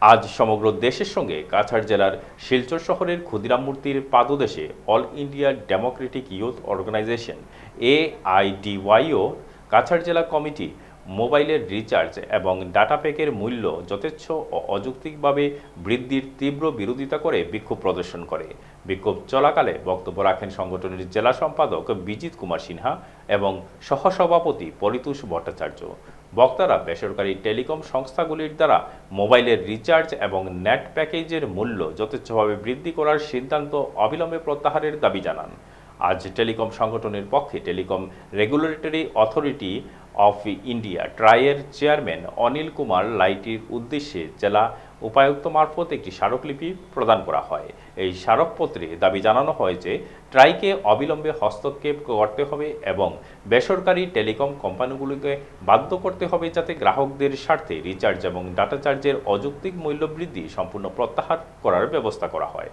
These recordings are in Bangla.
আজ সমগ্র দেশের সঙ্গে কাছাড় জেলার শিলচর শহরের ক্ষুদিরাম মূর্তির পাদদেশে All India Democratic Youth Organization, AIDYO, Cachar জেলা কমিটি, মোবাইলের রিচার্জ এবং ডাটা প্যাকের মূল্য যথেচ্ছ ও অযৌক্তিকভাবে বৃদ্ধির তীব্র বিরোধিতা করে বিক্ষোভ প্রদর্শন করে। বিক্ষোভ চলাকালে বক্তব্য রাখেন সংগঠনের জেলা সম্পাদক বিজিত কুমার সিনহা এবং সহসভাপতি পরিতোষ ভট্টাচার্য। বক্তারা বেসরকারি টেলিকম সংস্থাগুলির দ্বারা মোবাইলের রিচার্জ এবং নেট প্যাকেজের মূল্য যথেচ্ছভাবে বৃদ্ধি করার সিদ্ধান্ত অবিলম্বে প্রত্যাহারের দাবি জানান। আজ টেলিকম সংগঠনের পক্ষে Telecom Regulatory Authority of India ট্রাইয়ের chairman Anil Kumar লাইটির উদ্দেশ্যে জেলা উপায়ুক্ত মারফত একটি স্মারকলিপি প্রদান করা হয়। এই স্মারকপত্রে দাবি জানানো হয় যে, ট্রাইকে অবিলম্বে হস্তক্ষেপ করতে হবে এবং বেসরকারি টেলিকম কোম্পানিগুলিকে বাধ্য করতে হবে যাতে গ্রাহকদের স্বার্থে রিচার্জ এবং ডাটা চার্জের অযৌক্তিক মূল্য বৃদ্ধি সম্পূর্ণ প্রত্যাহার করার ব্যবস্থা করা হয়।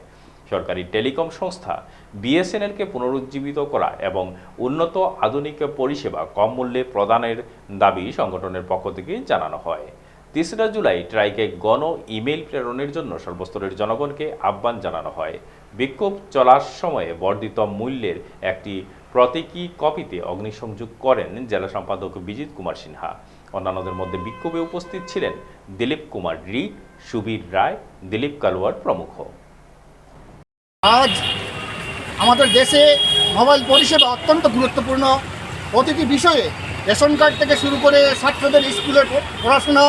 সরকারি টেলিকম সংস্থা বিএসএনএলকে পুনরুজ্জীবিত করা এবং উন্নত আধুনিক পরিষেবা কম মূল্যে প্রদানের দাবি সংগঠনের পক্ষ থেকে জানানো হয়। তেসরা জুলাই ট্রাইকে গণ ইমেল প্রেরণের জন্য সর্বস্তরের জনগণকে আহ্বান জানানো হয়। বিক্ষোভ চলার সময়ে বর্ধিত মূল্যের একটি প্রতীকী কপিতে অগ্নিসংযোগ করেন জেলা সম্পাদক বিজিত কুমার সিনহা। অন্যান্যদের মধ্যে বিক্ষোভে উপস্থিত ছিলেন দিলীপ কুমার রি সুবীর রায়, দিলীপ কালওয়ার প্রমুখ। আজ আমাদের দেশে মোবাইল পরিষেবা অত্যন্ত গুরুত্বপূর্ণ। প্রতিটি বিষয়ে রেশন কার্ড থেকে শুরু করে ছাত্রদের স্কুলের পড়াশোনা,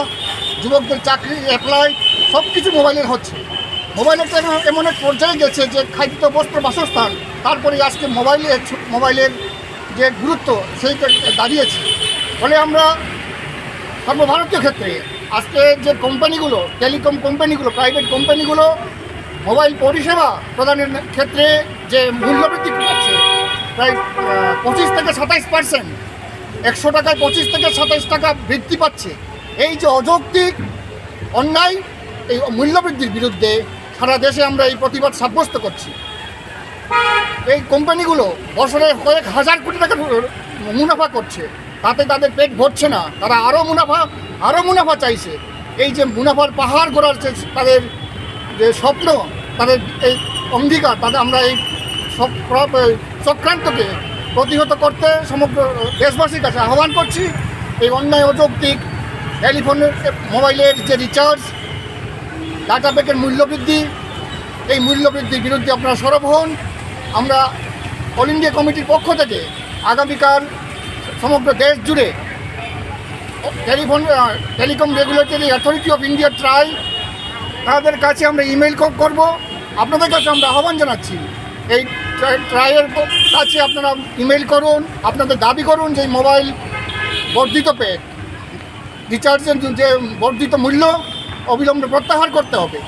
যুবকদের চাকরি, অ্যাপ্লাই সব কিছু মোবাইলের হচ্ছে। মোবাইলের তো এমন এক পর্যায়ে গেছে যে খাদ্য, বস্ত্র, বাসস্থান তারপরে আজকে মোবাইলের মোবাইলের যে গুরুত্ব সেইটা দাঁড়িয়েছে। ফলে আমরা সর্বভারতীয় ক্ষেত্রে আজকে যে কোম্পানিগুলো, টেলিকম কোম্পানিগুলো, প্রাইভেট কোম্পানিগুলো মোবাইল পরিষেবা প্রদানের ক্ষেত্রে যে মূল্যবৃদ্ধি পাচ্ছে, প্রায় পঁচিশ থেকে সাতাইশ পার্সেন্ট একশো টাকায় পঁচিশ থেকে সাতাইশ টাকা বৃদ্ধি পাচ্ছে। এই যে অযৌক্তিক অন্যায়, এই মূল্যবৃদ্ধির বিরুদ্ধে সারা দেশে আমরা এই প্রতিবাদ সাব্যস্ত করছি। এই কোম্পানিগুলো বছরে কয়েক হাজার কোটি টাকা মুনাফা করছে। তাতে তাদের পেট ভরছে না। তারা আরও মুনাফা আরও মুনাফা চাইছে। এই যে মুনাফার পাহাড় গড়ার তাদের যে স্বপ্ন তাদের এই অঙ্গীকার, তাদের আমরা এই সব চক্রান্তকে প্রতিহত করতে সমগ্র দেশবাসীর কাছে আহ্বান করছি। এই অন্যায় অযৌক্তিক টেলিফোনের, মোবাইলের যে রিচার্জ, ডাটা প্যাকের মূল্যবৃদ্ধি এই মূল্যবৃদ্ধির বিরুদ্ধে আপনারা সরব হন। আমরা অল ইন্ডিয়া কমিটির পক্ষ থেকে আগামীকাল সমগ্র দেশ জুড়ে telephone telecom regulatory authority of India TRAI তাদের কাছে আমরা ইমেল করব। আপনাদের কাছে আমরা আহ্বান জানাচ্ছি। এই ট্রায়ের কাছে আপনারা ইমেল করুন, আপনাদের দাবি করুন যে মোবাইল বর্ধিত পে রিচার্জের যে বর্ধিত মূল্য, অবিলম্বে প্রত্যাহার করতে হবে।